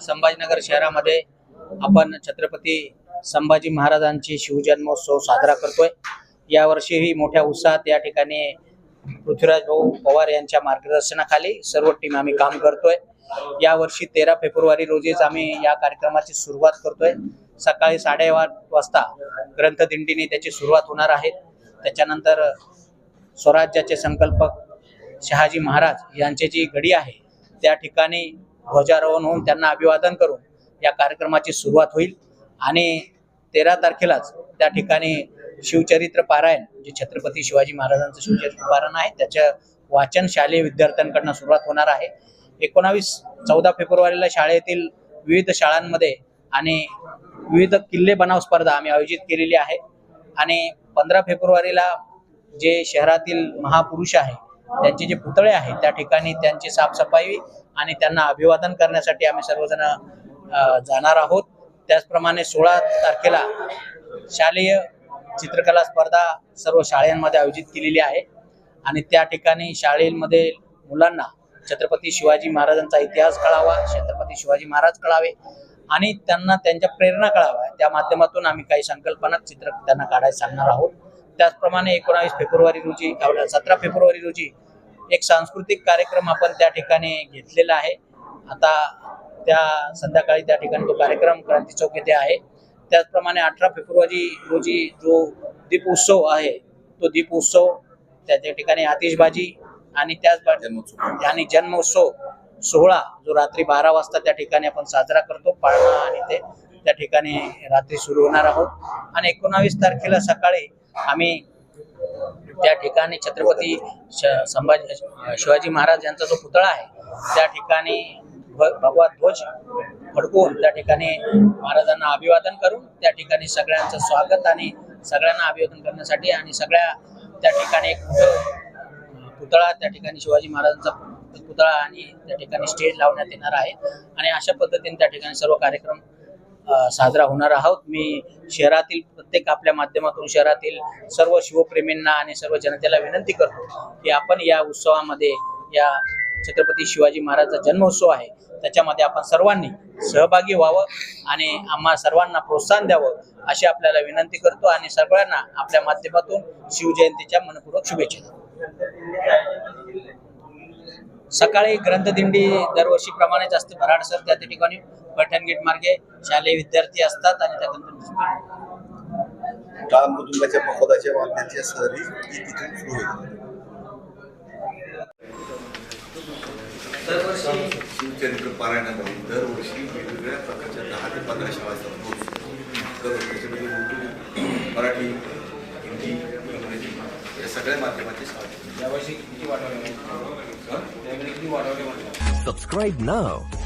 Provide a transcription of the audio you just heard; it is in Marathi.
संभाजीनगर शहरामध्ये आपण छत्रपती संभाजी महाराजांची शिवजन्मोत्सव साजरा करतोय. यावर्षीही मोठ्या उत्साहात या ठिकाणी पृथ्वीराज भाऊ पवार यांच्या मार्गदर्शनाखाली सर्व टीम आम्ही काम करतोय. यावर्षी तेरा फेब्रुवारी रोजीच आम्ही या कार्यक्रमाची सुरुवात करतोय. सकाळी साडेआठ वाजता ग्रंथदिंडीने त्याची सुरुवात होणार आहे. त्याच्यानंतर स्वराज्याचे संकल्पक शहाजी महाराज यांची जी घडी आहे त्या ठिकाणी ध्वजारोहण होऊन त्यांना अभिवादन करून या कार्यक्रमाची सुरुवात होईल. आणि तेरा तारखेलाच त्या ठिकाणी शिवचरित्र पारायण जे छत्रपती शिवाजी महाराजांचं शिवचरित्र पारायण आहे त्याचं वाचन शालेय विद्यार्थ्यांकडनं सुरुवात होणार आहे. एकोणावीस चौदा फेब्रुवारीला शाळेतील विविध शाळांमध्ये आणि विविध किल्ले बनाव स्पर्धा आम्ही आयोजित केलेली आहे. आणि पंधरा फेब्रुवारीला जे शहरातील महापुरुष आहे त्यांचे जे पुतळे आहेत त्या ठिकाणी त्यांची साफसफाई आणि त्यांना अभिवादन करण्यासाठी आम्ही सर्वजण जाणार आहोत. त्याचप्रमाणे सोळा तारखेला शालेय चित्रकला स्पर्धा सर्व शाळांमध्ये आयोजित केलेली आहे. आणि त्या ठिकाणी शाळेमध्ये मुलांना छत्रपती शिवाजी महाराजांचा इतिहास कळावा छत्रपती शिवाजी महाराज कळावे आणि त्यांना त्यांच्या प्रेरणा कळाव्या. त्या माध्यमातून आम्ही काही संकल्पना चित्र त्यांना काढायला सांगणार आहोत. त्याचप्रमाणे एकोणावीस फेब्रुवारी रोजी सतरा फेब्रुवारी रोजी एक सांस्कृतिक कार्यक्रम आपण त्या ठिकाणी घेतलेला आहे. आता त्या संध्याकाळी त्या ठिकाणी तो कार्यक्रम क्रांती चौक येथे आहे. त्याचप्रमाणे अठरा फेब्रुवारी रोजी जो दीप उत्सव आहे तो दीप उत्सव त्या ठिकाणी आतिषबाजी आणि त्याच आणि जन्मोत्सव सोहळा जो रात्री बारा वाजता त्या ठिकाणी आपण साजरा करतो. पाळणा आणि ते त्या ठिकाणी रात्री सुरू होणार आहोत. आणि एकोणावीस तारखेला सकाळी आम्ही त्या ठिकाणी छत्रपती संभाजी शिवाजी महाराज यांचा जो पुतळा आहे त्या ठिकाणी भगवा ध्वज फडकून त्या ठिकाणी महाराजांना अभिवादन करून त्या ठिकाणी सगळ्यांचं स्वागत आणि सगळ्यांना अभिवादन करण्यासाठी आणि सगळ्या त्या ठिकाणी एक पुतळा त्या ठिकाणी शिवाजी महाराजांचा पुतळा आणि त्या ठिकाणी स्टेज लावण्यात येणार आहे. आणि अशा पद्धतीने त्या ठिकाणी सर्व कार्यक्रम साजरा होणार आहोत. मी शहरातील प्रत्येक आपल्या माध्यमातून शहरातील सर्व शिवप्रेमींना आणि सर्व जनतेला विनंती करतो की आपण या उत्सवामध्ये या छत्रपती शिवाजी महाराजचा जन्मोत्सव आहे. त्याच्यामध्ये आपण सर्वांनी सहभागी व्हावं आणि आम्हा सर्वांना प्रोत्साहन द्यावं अशी आपल्याला विनंती करतो आणि सगळ्यांना आपल्या माध्यमातून शिवजयंतीच्या मनपूर्वक शुभेच्छा. सकाळी ग्रंथदिंडी दरवर्षीप्रमाणेच असते भराडसर त्या ठिकाणी पैठण गेट मार्गे शालेय विद्यार्थी असतात आणि त्या ग्रंथदिंडी टाळ मृदुंगाच्या महोदाच्या वाद्यांच्या सहरी ही तिथून सुरू होईल. शिवचरित्र पारायणामध्ये दरवर्षी वेगवेगळ्या प्रकारच्या दहा ते पंधरा शाळा असतात. दरवर्षी त्याच्यामध्ये उर्दू मराठी हिंदी इंग्रजी या सगळ्या माध्यमाच्या शाळा. यावर्षी किती वाढवले? किती वाढवले Subscribe now.